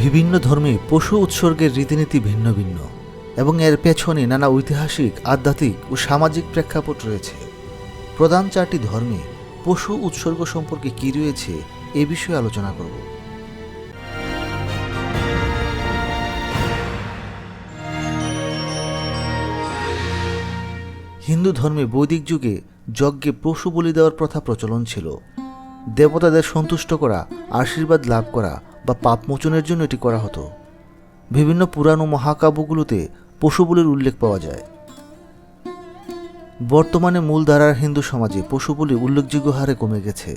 বিভিন্ন ধর্মে পশু উৎসর্গের রীতিনীতি ভিন্ন ভিন্ন, এবং এর পেছনে নানা ঐতিহাসিক, আধ্যাত্মিক ও সামাজিক প্রেক্ষাপট রয়েছে। প্রধান চারটি ধর্মে পশু উৎসর্গ সম্পর্কে কী রয়েছে, এ বিষয়ে আলোচনা করব। হিন্দু ধর্মে বৈদিক যুগে যজ্ঞে পশু বলি দেওয়ার প্রথা প্রচলন ছিল। দেবতাদের সন্তুষ্ট করা, আশীর্বাদ লাভ করা বা পাপ মোচনের জন্য এটি করা হতো। বিভিন্ন পুরাণ ও মহাকাব্যগুলোতে পশু বলির উল্লেখ পাওয়া যায়। বর্তমানে মূলধারার হিন্দু সমাজে পশু বলি উল্লেখযোগ্য হারে কমে গেছে।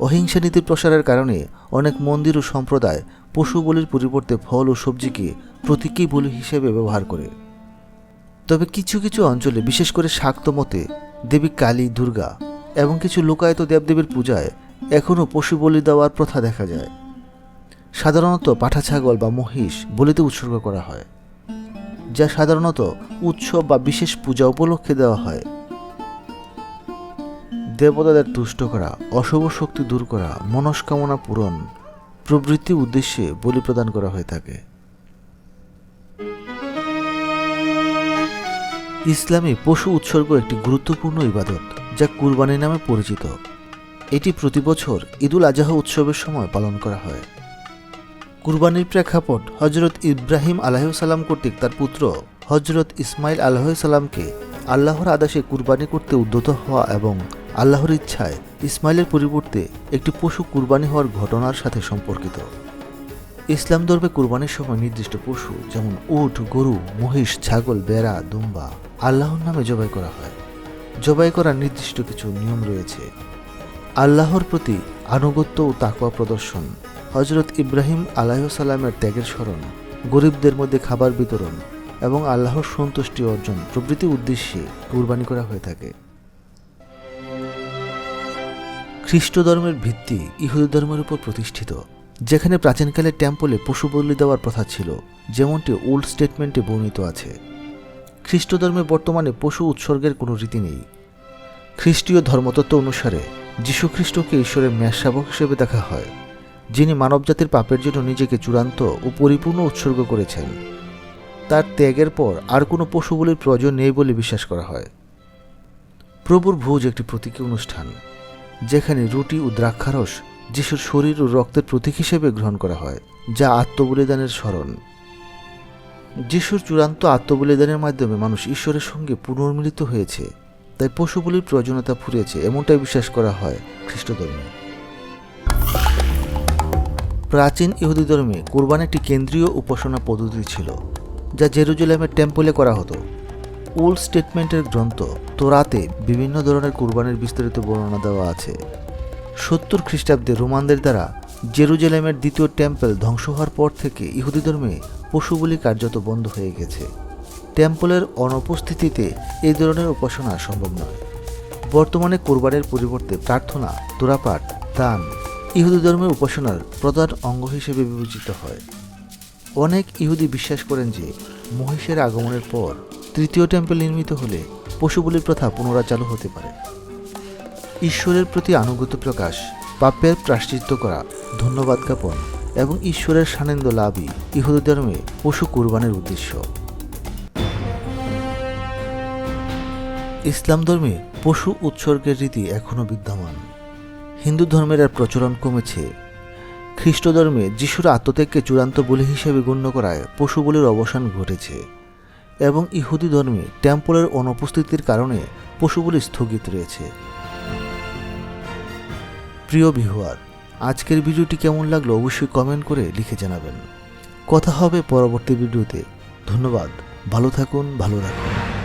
অহিংসা নীতির প্রসারের কারণে অনেক মন্দির ও সম্প্রদায় পশু বলির পরিবর্তে ফল ও সবজিকে প্রতীকী বলি হিসেবে ব্যবহার করে। তবে কিছু কিছু অঞ্চলে, বিশেষ করে শাক্ত মতে, দেবী কালী, দুর্গা এবং কিছু লোকায়ত দেবদেবীর পূজায় এখনও পশু বলি দেওয়ার প্রথা দেখা যায়। সাধারণত পাঠা ছাগল বা মহিষ বলিতে উৎসর্গ করা হয়, যা সাধারণত উৎসব বা বিশেষ পূজা উপলক্ষে দেওয়া হয়। দেবতাদের তুষ্ট করা, অশুভ শক্তি দূর করা, মনস্কামনা পূরণ, প্রভৃতি উদ্দেশ্যে বলি প্রদান করা হয়ে থাকে। ইসলামে পশু উৎসর্গ একটি গুরুত্বপূর্ণ ইবাদত, যা কুরবানি নামে পরিচিত। এটি প্রতি বছর ঈদুল আজহা উৎসবের সময় পালন করা হয়। কুরবানির প্রেক্ষাপট হজরত ইব্রাহিম আলাহিসাল্লাম কর্তৃক তার পুত্র হজরত ইসমাইল আলাহিসাল্লামকে আল্লাহর আদেশে কুরবানি করতে উদ্যত হওয়া এবং আল্লাহর ইচ্ছায় ইসমাইলের পরিবর্তে একটি পশু কুরবানি হওয়ার ঘটনার সাথে সম্পর্কিত। ইসলাম ধর্মে কুরবানির সময় নির্দিষ্ট পশু যেমন উট, গরু, মহিষ, ছাগল, বেড়া, দুম্বা আল্লাহর নামে জবাই করা হয়। জবাই করার নির্দিষ্ট কিছু নিয়ম রয়েছে। আল্লাহর প্রতি আনুগত্য ও তাকওয়া প্রদর্শন হজরত ইব্রাহিম আলাইসাল্লামের ত্যাগের স্মরণ, গরিবদের মধ্যে খাবার বিতরণ এবং আল্লাহর সন্তুষ্টি অর্জন প্রভৃতি উদ্দেশ্যে কুরবানি করা হয়ে থাকে। খ্রিস্ট ধর্মের ভিত্তি ইহুদি ধর্মের উপর প্রতিষ্ঠিত, যেখানে প্রাচীনকালে টেম্পলে পশু বলি দেওয়ার প্রথা ছিল, যেমনটি ওল্ড স্টেটমেন্টে বর্ণিত আছে। খ্রিস্ট ধর্মে বর্তমানে পশু উৎসর্গের কোনো রীতি নেই। খ্রিস্টীয় ধর্মতত্ত্ব অনুসারে যীশুখ্রিস্টকে ঈশ্বরের মেষশাবক হিসেবে দেখা হয়। যিনি মানবজাতির পাপের জন্য নিজেকে চূড়ান্ত ও পরিপূর্ণ উৎসর্গ করেছেন। তার ত্যাগের পর আর কোনো পশুগুলির প্রয়োজন নেই বলে বিশ্বাস করা হয়। প্রভুর ভোজ একটি প্রতীকী অনুষ্ঠান, যেখানে রুটি ও দ্রাক্ষারস যিশুর শরীর ও রক্তের প্রতীক হিসেবে গ্রহণ করা হয়, যা আত্মবলিদানের স্মরণ। যিশুর চূড়ান্ত আত্মবলিদানের মাধ্যমে মানুষ ঈশ্বরের সঙ্গে পুনর্মিলিত হয়েছে, তাই পশু বলির প্রয়োজনীয়তা ফুরিয়েছে, এমনটাই বিশ্বাস করা হয় খ্রিস্ট ধর্মে প্রাচীন ইহুদি ধর্মে কোরবান একটি কেন্দ্রীয় উপাসনা পদ্ধতি ছিল, যা জেরুজালেমের টেম্পলে করা হতো। ওল্ড স্টেটমেন্টের গ্রন্থ তোরাতে বিভিন্ন ধরনের কোরবানির বিস্তারিত বর্ণনা দেওয়া আছে। সত্তর খ্রিস্টাব্দে রোমানদের দ্বারা জেরুজালেমের দ্বিতীয় টেম্পল ধ্বংস হওয়ার পর থেকে ইহুদি ধর্মে পশু বলি কার্যত বন্ধ হয়ে গেছে। টেম্পলের অনুপস্থিতিতে এই ধরনের উপাসনা সম্ভব নয়। বর্তমানে কোরবানের পরিবর্তে প্রার্থনা, তোরাপাঠ, দান ইহুদি ধর্মের উপাসনার প্রধান অঙ্গ হিসেবে বিবেচিত হয়। অনেক ইহুদি বিশ্বাস করেন যে, মহিষের আগমনের পর তৃতীয় টেম্পল নির্মিত হলে পশু বলির প্রথা পুনরায় চালু হতে পারে। ঈশ্বরের প্রতি আনুগত্য প্রকাশ, পাপের প্রাশ্চিত্য করা ধন্যবাদ জ্ঞাপন এবং ঈশ্বরের সানন্দ লাভই ইহুদি ধর্মে পশু কুরবানের উদ্দেশ্য। ইসলাম ধর্মে পশু উৎসর্গের রীতি এখনও বিদ্যমান। হিন্দু ধর্মের আর প্রচলন কমেছে। খ্রিস্ট ধর্মে যিশুর আত্মত্যাগকে চূড়ান্ত বলি হিসেবে গণ্য করায় পশু বলির অবসান ঘটেছে এবং ইহুদি ধর্মে টেম্পলের অনুপস্থিতির কারণে পশু বলি স্থগিত রয়েছে। প্রিয় ভিহুয়ার আজকের ভিডিওটি কেমন লাগল অবশ্যই কমেন্ট করে লিখে জানাবেন। কথা হবে পরবর্তী ভিডিওতে। ধন্যবাদ। ভালো থাকুন, ভালো রাখুন।